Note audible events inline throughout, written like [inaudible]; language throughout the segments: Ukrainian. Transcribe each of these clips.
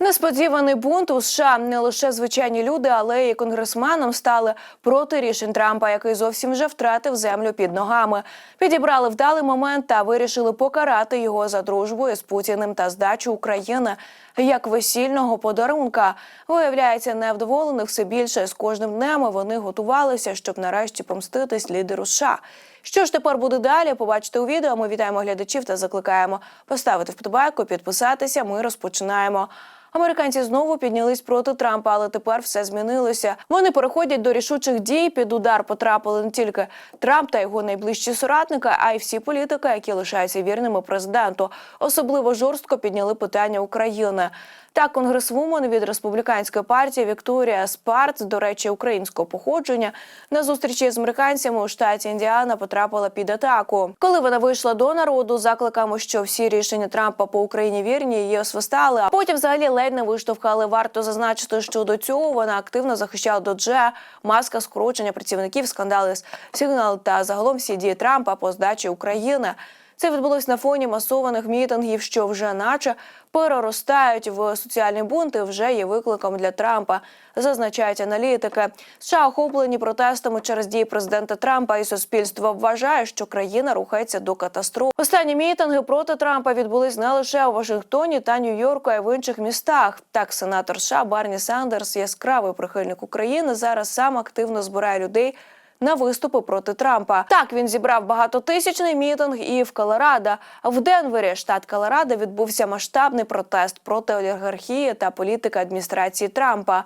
Несподіваний бунт у США не лише звичайні люди, але й конгресменам стали проти рішень Трампа, який зовсім вже втратив землю під ногами. Підібрали вдалий момент та вирішили покарати його за дружбу із Путіним та здачу України як весільного подарунка. Виявляється, невдоволених все більше з кожним днем. Вони готувалися, щоб нарешті помститись лідеру США. Що ж тепер буде далі? Побачите у відео. Ми вітаємо глядачів та закликаємо поставити вподобайку, підписатися. Ми розпочинаємо. Американці знову піднялись проти Трампа, але тепер все змінилося. Вони переходять до рішучих дій. Під удар потрапили не тільки Трамп та його найближчі соратники, а й всі політики, які лишаються вірними президенту. Особливо жорстко підняли питання України. Так, конгресвумен від республіканської партії Вікторія Спарц, до речі, українського походження, на зустрічі з американцями у штаті Індіана потрапила під атаку. Коли вона вийшла до народу закликами, що всі рішення Трампа по Україні вірні, її освистали. А потім взагалі ледь не виштовхали. Варто зазначити, що до цього вона активно захищала Додже, маска скорочення працівників, скандали з сигнал та загалом всі дії Трампа по здачі України. Це відбулось на фоні масованих мітингів, що вже наче переростають в соціальні бунти. Вже є викликом для Трампа, зазначають аналітики. США охоплені протестами через дії президента Трампа, і суспільство вважає, що країна рухається до катастроф. Останні мітинги проти Трампа відбулись не лише у Вашингтоні та Нью-Йорку, а й в інших містах. Так, сенатор США Барні Сандерс, яскравий прихильник України, зараз сам активно збирає людей на виступи проти Трампа. Так він зібрав багатотисячний мітинг і в Колорадо. В Денвері, штат Колорадо, відбувся масштабний протест проти олігархії та політики адміністрації Трампа.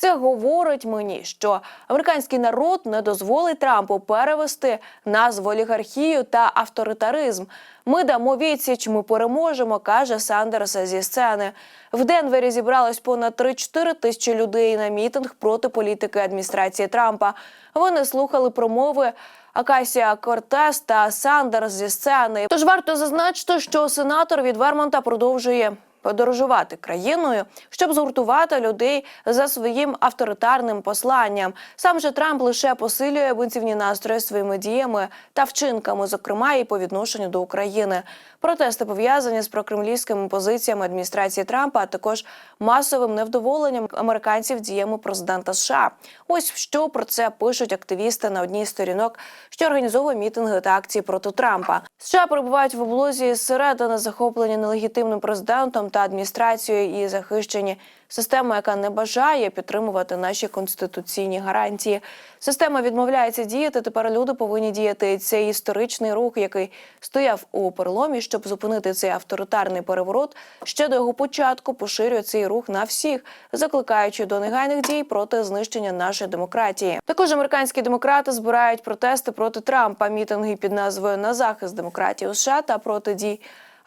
Це говорить мені, що американський народ не дозволить Трампу перевести назву олігархію та авторитаризм. Ми дамо відсіч, ми переможемо, каже Сандерс зі сцени. В Денвері зібралось понад 3-4 тисячі людей на мітинг проти політики адміністрації Трампа. Вони слухали промови. Акасія Кортес та Сандерс зі сцени. Тож варто зазначити, що сенатор від Вермонта продовжує подорожувати країною, щоб згуртувати людей за своїм авторитарним посланням. Сам же Трамп лише посилює бунтівні настрої своїми діями та вчинками, зокрема і по відношенню до України. Протести пов'язані з прокремлівськими позиціями адміністрації Трампа, а також масовим невдоволенням американців діями президента США. Ось що про це пишуть активісти на одній з сторінок, що організовує мітинги та акції проти Трампа. США перебувають в облозі зсередини захоплені нелегітимним президентом та адміністрацією і захищені системою, яка не бажає підтримувати наші конституційні гарантії. Система відмовляється діяти. Тепер люди повинні діяти. Це історичний рух, який стояв у переломі, щоб зупинити цей авторитарний переворот. Ще до його початку поширює цей рух на всіх, закликаючи до негайних дій проти знищення нашої демократії. Також американські демократи збирають протести проти Трампа. Мітинги під назвою на захист демократії у США та проти дій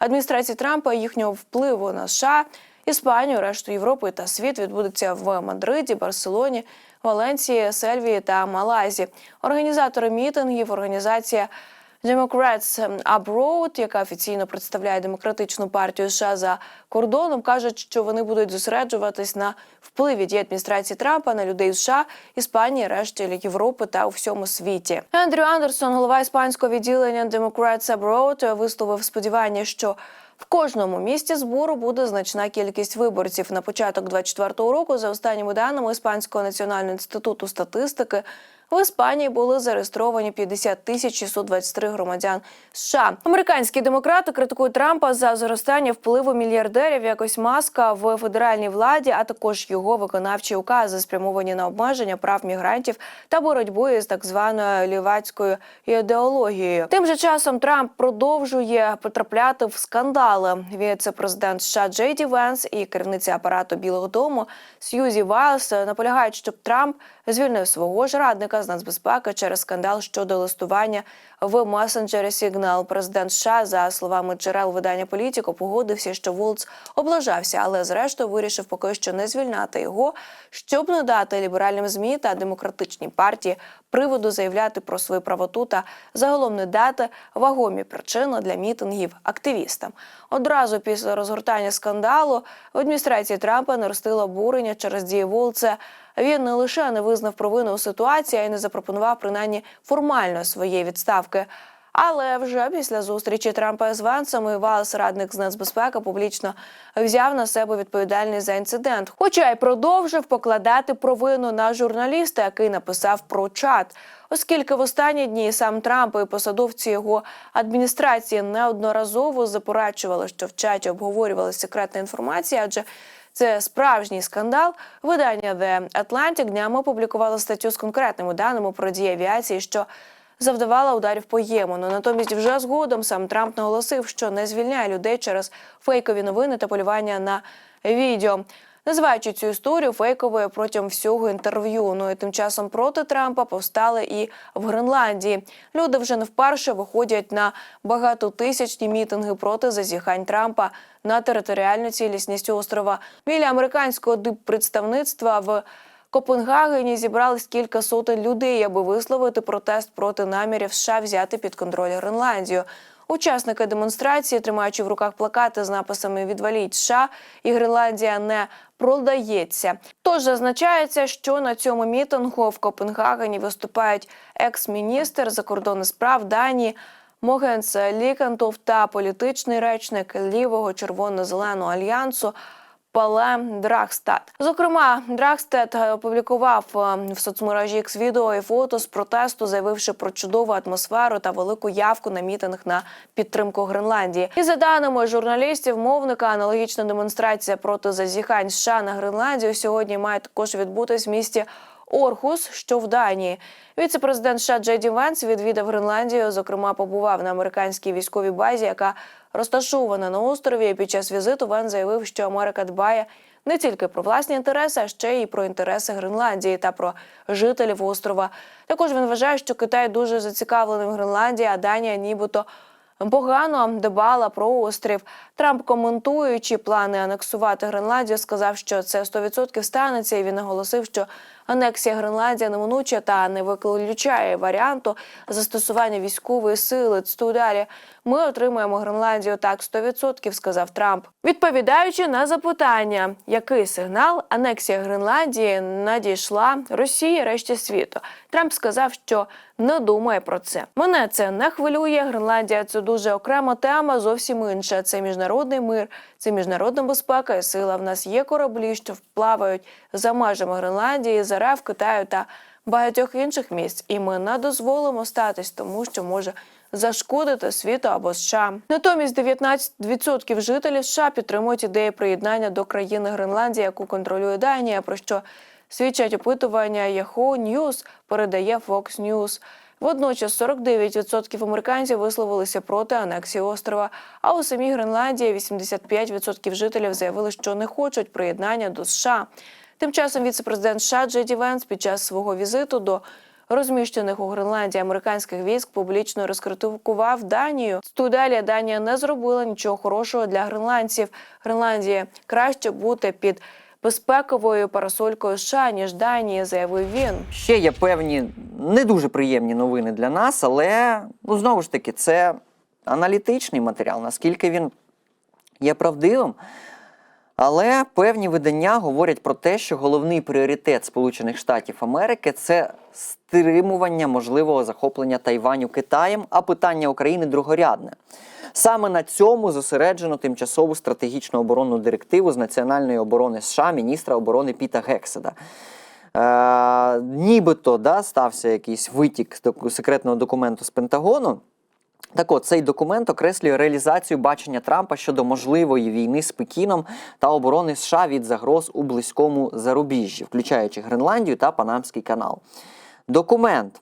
адміністрації Трампа їхнього впливу на США. Іспанію, решту Європи та світ відбудеться в Мадриді, Барселоні, Валенції, Сельвії та Малайзі. Організатори мітингів, організація Democrats Abroad, яка офіційно представляє демократичну партію США за кордоном, кажуть, що вони будуть зосереджуватись на впливі дії адміністрації Трампа на людей США, Іспанії, решті Європи та у всьому світі. Ендрю Андерсон, голова іспанського відділення Democrats Abroad, висловив сподівання, що в кожному місті збору буде значна кількість виборців. На початок 24-го року, за останніми даними Іспанського національного інституту статистики, в Іспанії були зареєстровані 50 тисяч 623 громадян США. Американські демократи критикують Трампа за зростання впливу мільярдерів якось маска в федеральній владі, а також його виконавчі укази, спрямовані на обмеження прав мігрантів та боротьбу із так званою лівацькою ідеологією. Тим же часом Трамп продовжує потрапляти в скандали. Віце-президент США Джей Ді Венс і керівниця апарату Білого Дому Сьюзі Вайлс наполягають, щоб Трамп звільнив свого ж радника з нацбезпеки через скандал щодо листування в месенджері Сігнал. Президент США, за словами джерел видання політико, погодився, що Вулц облажався, але зрештою вирішив поки що не звільняти його, щоб не дати ліберальним змі та демократичній партії приводу заявляти про свою правоту та загалом не дати вагомі причини для мітингів активістам. Одразу після розгортання скандалу в адміністрації Трампа наростило обурення через дії Вулца. Він не лише не визнав провину у ситуації, а й не запропонував принаймні формально своєї відставки. Але вже після зустрічі Трампа з Вансом і Валс, радник з нацбезпеки, публічно взяв на себе відповідальність за інцидент. Хоча й продовжив покладати провину на журналіста, який написав про чат. Оскільки в останні дні сам Трамп і посадовці його адміністрації неодноразово заперечували, що в чаті обговорювалася секретна інформація, адже це справжній скандал. Видання The Atlantic днями опублікувало статтю з конкретними даними про дії авіації, що завдавала ударів по Ємену. Натомість, вже згодом сам Трамп наголосив, що не звільняє людей через фейкові новини та полювання на відео. Називаючи цю історію фейковою протягом всього інтерв'ю. Ну і тим часом проти Трампа повстали і в Гренландії. Люди вже не вперше виходять на багатотисячні мітинги проти зазіхань Трампа на територіальну цілісність острова. Біля американського диппредставництва в Копенгагені зібрались кілька сотень людей, аби висловити протест проти намірів США взяти під контроль Гренландію. Учасники демонстрації, тримаючи в руках плакати з написами Відваліть США і Гренландія не продається. Тож зазначається, що на цьому мітингу в Копенгагені виступають екс-міністр закордонних справ Данії Могенс Лікантов та політичний речник лівого червоно-зеленого альянсу. Пале Драгстат. Зокрема, Драгстет опублікував е, в соцмережі X відео і фото з протесту, заявивши про чудову атмосферу та велику явку на мітинг на підтримку Гренландії. І за даними журналістів, мовника, аналогічна демонстрація проти зазіхань США на Гренландію сьогодні має також відбутись в місті. Орхус, що в Данії, віце-президент США Джеді Венс відвідав Гренландію. Зокрема, побував на американській військовій базі, яка розташована на острові. Під час візиту Вен заявив, що Америка дбає не тільки про власні інтереси, а ще й про інтереси Гренландії та про жителів острова. Також він вважає, що Китай дуже зацікавлений в Гренландії, а Данія нібито. Погано дбала про острів. Трамп, коментуючи плани анексувати Гренландію, сказав, що це 100% станеться. І він наголосив, що анексія Гренландія неминуча та не виключає варіанту застосування військової сили. Цитую далі. Ми отримуємо Гренландію так 100%, сказав Трамп. Відповідаючи на запитання, який сигнал анексія Гренландії надійшла Росії решті світу. Трамп сказав, що не думає про це. Мене це не хвилює. Гренландія це дуже окрема тема, зовсім інша. Це міжнародний мир, це міжнародна безпека і сила. В нас є кораблі, що вплавають за межами Гренландії, з РФ, Китаю та багатьох інших місць. І ми не дозволимо статись тому, що може зашкодити світу або США. Натомість 19% жителів США підтримують ідеї приєднання до країни Гренландія, яку контролює Данія. Про що свідчать опитування Yahoo News, передає Fox News. Водночас 49% американців висловилися проти анексії острова. А у самій Гренландії 85% жителів заявили, що не хочуть приєднання до США. Тим часом віце-президент США Джеді Венс під час свого візиту до розміщених у Гренландії американських військ публічно розкритикував Данію. Студалія Данія не зробила нічого хорошого для гренландців. Гренландії краще бути під безпековою парасолькою США, ніж Данії, заявив він. Ще є певні не дуже приємні новини для нас, але ну знову ж таки, це аналітичний матеріал, наскільки він є правдивим. Але певні видання говорять про те, що головний пріоритет Сполучених Штатів Америки це стримування можливого захоплення Тайваню Китаєм, а питання України другорядне. Саме на цьому зосереджено тимчасову стратегічну оборонну директиву з національної оборони США міністра оборони Піта Гекседа. Е, нібито да, стався якийсь витік секретного документу з Пентагону. Так от, цей документ окреслює реалізацію бачення Трампа щодо можливої війни з Пекіном та оборони США від загроз у близькому зарубіжжі, включаючи Гренландію та Панамський канал. Документ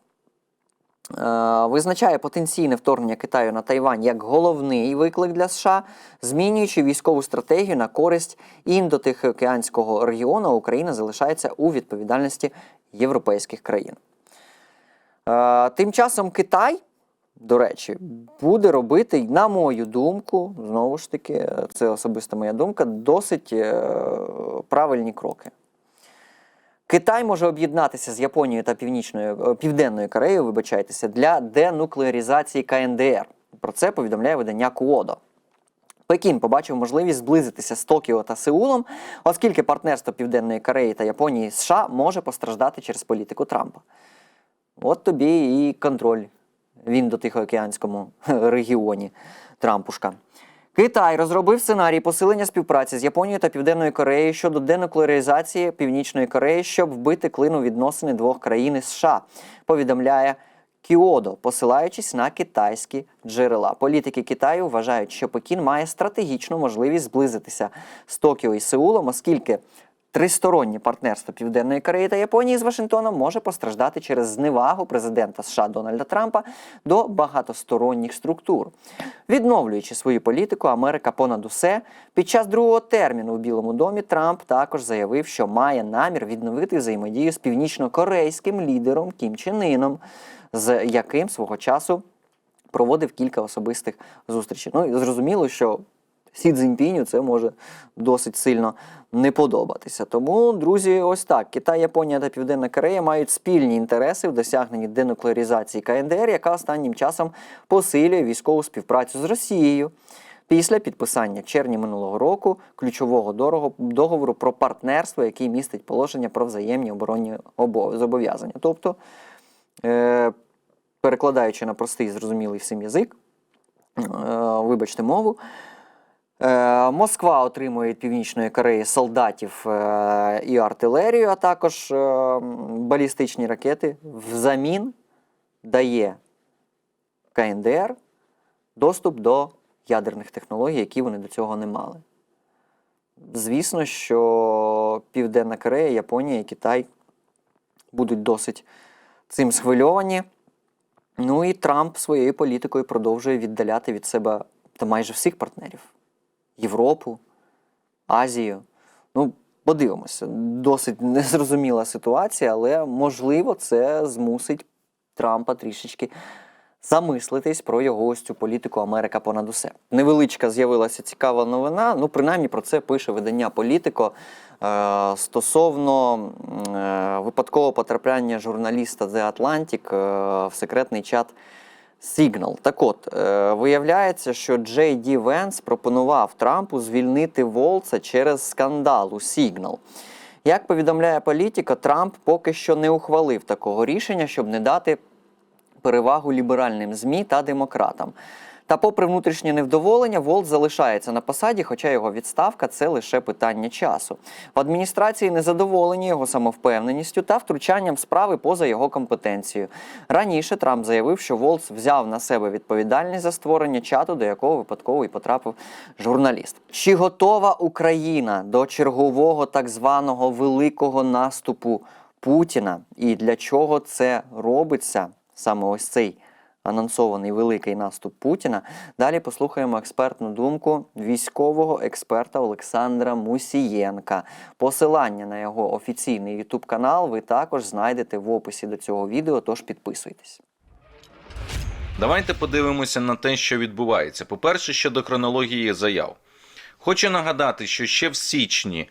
е, визначає потенційне вторгнення Китаю на Тайвань як головний виклик для США, змінюючи військову стратегію на користь індотихоокеанського регіону, Україна залишається у відповідальності європейських країн. Е, Тим часом Китай, до речі, буде робити, на мою думку, знову ж таки, це особиста моя думка, досить е, правильні кроки. Китай може об'єднатися з Японією та Північною е, Південною Кореєю, вибачайтеся, для денуклеаризації КНДР. Про це повідомляє видання Куодо. Пекін побачив можливість зблизитися з Токіо та Сеулом, оскільки партнерство Південної Кореї та Японії США може постраждати через політику Трампа. От тобі і контроль Він до Тихоокеанському регіоні Трампушка. Китай розробив сценарій посилення співпраці з Японією та Південною Кореєю щодо денуклеаризації Північної Кореї, щоб вбити клину відносини двох країн США. Повідомляє Кіодо, посилаючись на китайські джерела. Політики Китаю вважають, що Пекін має стратегічну можливість зблизитися з Токіо і Сеулом, оскільки Тристороннє партнерство Південної Кореї та Японії з Вашингтоном може постраждати через зневагу президента США Дональда Трампа до багатосторонніх структур. Відновлюючи свою політику, Америка понад усе під час другого терміну у Білому домі Трамп також заявив, що має намір відновити взаємодію з північно-корейським лідером Кім Чен Іном, з яким свого часу проводив кілька особистих зустрічей. Ну і зрозуміло, що Сі Цзіньпіню це може досить сильно не подобатися. Тому, друзі, ось так: Китай, Японія та Південна Корея мають спільні інтереси в досягненні денуклеаризації КНДР, яка останнім часом посилює військову співпрацю з Росією. Після підписання в червні минулого року ключового договору про партнерство, який містить положення про взаємні оборонні зобов'язання. Тобто, е, перекладаючи на простий зрозумілий всім язик, е, вибачте мову, Москва отримує від Північної Кореї солдатів е, і артилерію, а також е, балістичні ракети. Взамін дає КНДР доступ до ядерних технологій, які вони до цього не мали. Звісно, що Південна Корея, Японія і Китай будуть досить цим схвильовані. Ну і Трамп своєю політикою продовжує віддаляти від себе та майже всіх партнерів. Європу, Азію. Ну, подивимося, досить незрозуміла ситуація, але можливо це змусить Трампа трішечки замислитись про його ось цю політику Америка понад усе. Невеличка з'явилася цікава новина. Ну, принаймні про це пише видання Політико е, стосовно е, випадкового потрапляння журналіста The Atlantic е, в секретний чат Signal. Так от, е, виявляється, що Джей Ді Венс пропонував Трампу звільнити Волца через скандал у Signal. Як повідомляє політика, Трамп поки що не ухвалив такого рішення, щоб не дати перевагу ліберальним ЗМІ та демократам. Та, попри внутрішнє невдоволення, Волт залишається на посаді, хоча його відставка це лише питання часу. В адміністрації незадоволені його самовпевненістю та втручанням справи поза його компетенцією. Раніше Трамп заявив, що Волц взяв на себе відповідальність за створення чату, до якого випадково і потрапив журналіст. Чи готова Україна до чергового так званого великого наступу Путіна? І для чого це робиться? Саме ось цей анонсований великий наступ Путіна. Далі послухаємо експертну думку військового експерта Олександра Мусієнка. Посилання на його офіційний ютуб канал ви також знайдете в описі до цього відео, тож підписуйтесь. Давайте подивимося на те, що відбувається. По-перше, щодо хронології заяв. Хочу нагадати, що ще в січні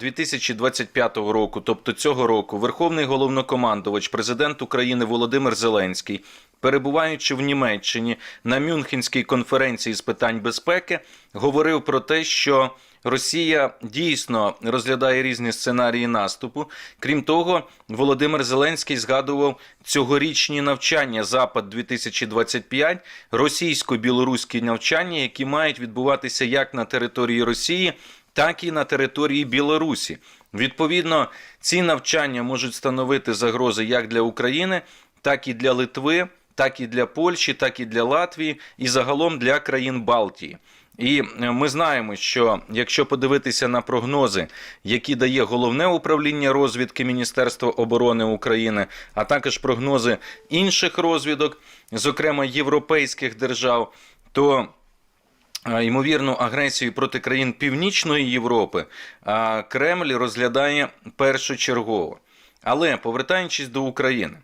2025 року, тобто цього року, Верховний головнокомандувач, президент України Володимир Зеленський, перебуваючи в Німеччині на Мюнхенській конференції з питань безпеки, говорив про те, що Росія дійсно розглядає різні сценарії наступу. Крім того, Володимир Зеленський згадував цьогорічні навчання Запад 2025 російсько-білоруські навчання, які мають відбуватися як на території Росії, так і на території Білорусі. Відповідно, ці навчання можуть становити загрози як для України, так і для Литви, так і для Польщі, так і для Латвії, і загалом для країн Балтії. І е, ми знаємо, що якщо подивитися на прогнози, які дає головне управління розвідки Міністерства оборони України, а також прогнози інших розвідок, зокрема європейських держав, то е, ймовірну агресію проти країн Північної Європи Кремль розглядає першочергово. Але повертаючись до України,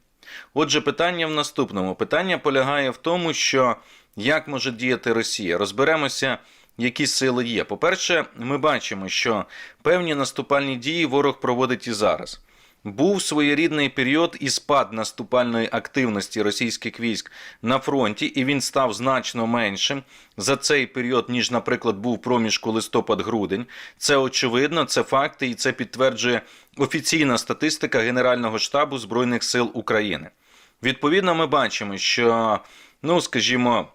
отже, питання в наступному. Питання полягає в тому, що як може діяти Росія. Розберемося, які сили є. По-перше, ми бачимо, що певні наступальні дії ворог проводить і зараз. Був своєрідний період і спад наступальної активності російських військ на фронті, і він став значно меншим за цей період, ніж, наприклад, був проміжку листопад-грудень. Це очевидно, це факти, і це підтверджує офіційна статистика Генерального штабу Збройних сил України. Відповідно, ми бачимо, що, ну, скажімо,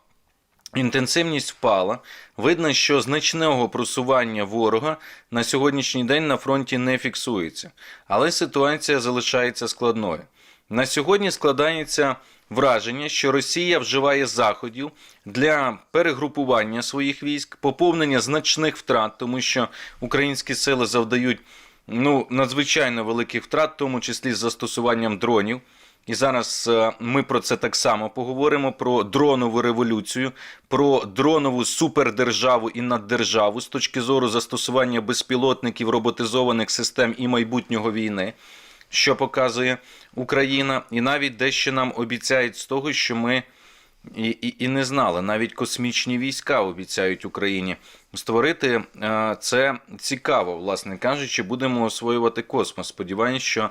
інтенсивність впала. Видно, що значного просування ворога на сьогоднішній день на фронті не фіксується. Але ситуація залишається складною. На сьогодні складається враження, що Росія вживає заходів для перегрупування своїх військ, поповнення значних втрат, тому що українські сили завдають ну, надзвичайно великих втрат, в тому числі з застосуванням дронів. І зараз е, ми про це так само поговоримо: про дронову революцію, про дронову супердержаву і наддержаву з точки зору застосування безпілотників, роботизованих систем і майбутнього війни, що показує Україна, і навіть дещо нам обіцяють з того, що ми і, і, і не знали. Навіть космічні війська обіцяють Україні створити. Е, Це цікаво, власне кажучи, будемо освоювати космос. Сподіваюсь, що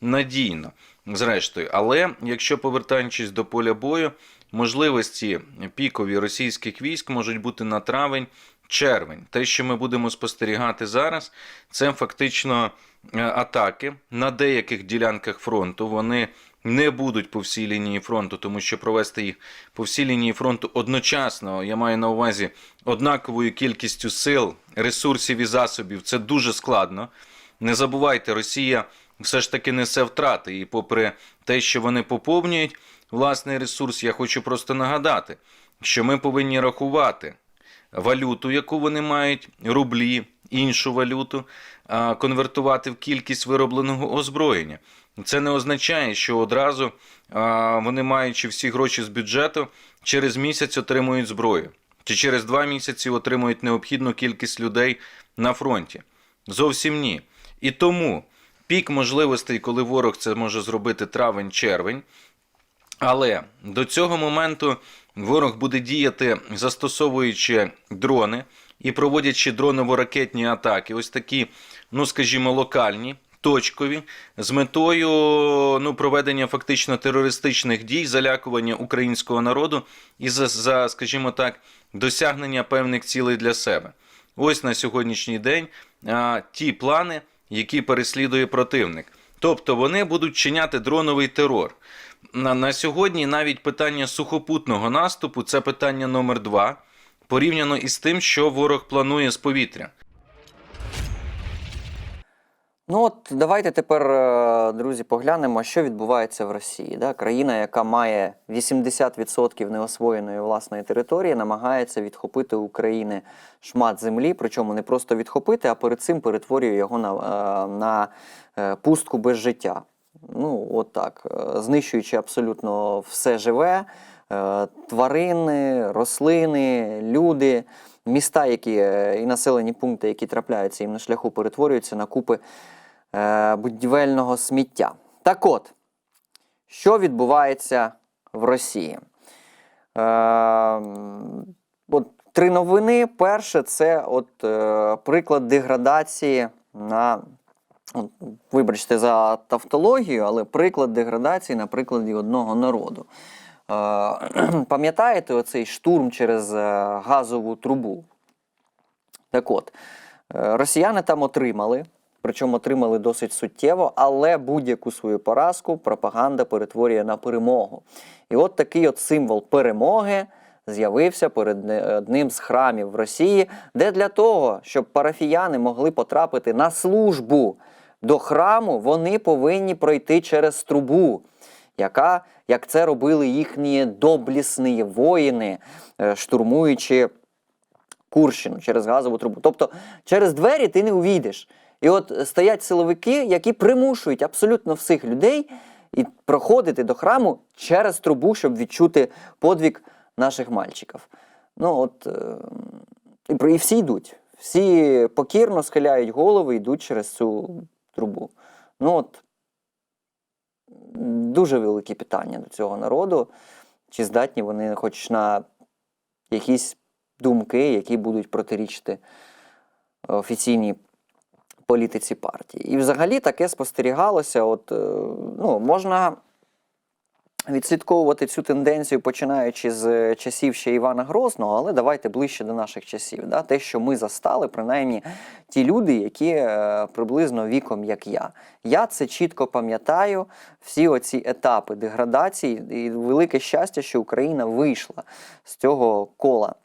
надійно. Зрештою, але якщо повертаючись до поля бою, можливості пікові російських військ можуть бути на травень, червень. Те, що ми будемо спостерігати зараз, це фактично е, атаки на деяких ділянках фронту. Вони не будуть по всій лінії фронту, тому що провести їх по всій лінії фронту одночасно, я маю на увазі однаковою кількістю сил, ресурсів і засобів, це дуже складно. Не забувайте, Росія все ж таки несе втрати. І попри те, що вони поповнюють власний ресурс, я хочу просто нагадати, що ми повинні рахувати валюту, яку вони мають, рублі, іншу валюту, конвертувати в кількість виробленого озброєння. Це не означає, що одразу вони, маючи всі гроші з бюджету, через місяць отримують зброю, чи через два місяці отримують необхідну кількість людей на фронті. Зовсім ні. І тому пік можливостей, коли ворог це може зробити травень-червень. Але до цього моменту ворог буде діяти, застосовуючи дрони і проводячи дроново-ракетні атаки, ось такі, ну скажімо, локальні, точкові, з метою ну, проведення фактично терористичних дій, залякування українського народу і за, за, скажімо так, досягнення певних цілей для себе. Ось на сьогоднішній день а, ті плани, які переслідує противник. Тобто вони будуть чиняти дроновий терор. На, на сьогодні навіть питання сухопутного наступу це питання номер два, порівняно із тим, що ворог планує з повітря. Ну от давайте тепер, е, друзі, поглянемо, що відбувається в Росії. Да? Країна, яка має 80% неосвоєної власної території, намагається відхопити України шмат землі, причому не просто відхопити, а перед цим перетворює його на, е, на е, пустку без життя. Ну, от так, знищуючи абсолютно все живе, тварини, рослини, люди, міста, які і населені пункти, які трапляються їм на шляху, перетворюються на купи будівельного сміття. Так от, що відбувається в Росії? Е, от три новини. Перше, це от, е, приклад деградації на. Вибачте за тавтологію, але приклад деградації на прикладі одного народу. Е, [clears throat] Пам'ятаєте оцей штурм через е, газову трубу? Так от, е, росіяни там отримали, причому отримали досить суттєво, але будь-яку свою поразку пропаганда перетворює на перемогу. І от такий от символ перемоги з'явився перед одним з храмів в Росії, де для того, щоб парафіяни могли потрапити на службу до храму, вони повинні пройти через трубу. Яка, як це робили їхні доблісні воїни, е, штурмуючи Курщину через газову трубу. Тобто через двері ти не увійдеш. І от стоять силовики, які примушують абсолютно всіх людей і проходити до храму через трубу, щоб відчути подвиг наших мальчиків. Ну от е, і, всі йдуть. Всі покірно схиляють голови і йдуть через цю трубу. Ну от дуже великі питання до цього народу. Чи здатні вони хоч на якісь думки, які будуть протирічити офіційній політиці партії. І взагалі таке спостерігалося. От, е, ну, можна відслідковувати цю тенденцію, починаючи з часів ще Івана Грозного, але давайте ближче до наших часів. Да? Те, що ми застали, принаймні ті люди, які е, приблизно віком, як я. Я це чітко пам'ятаю, всі оці етапи деградації, і велике щастя, що Україна вийшла з цього кола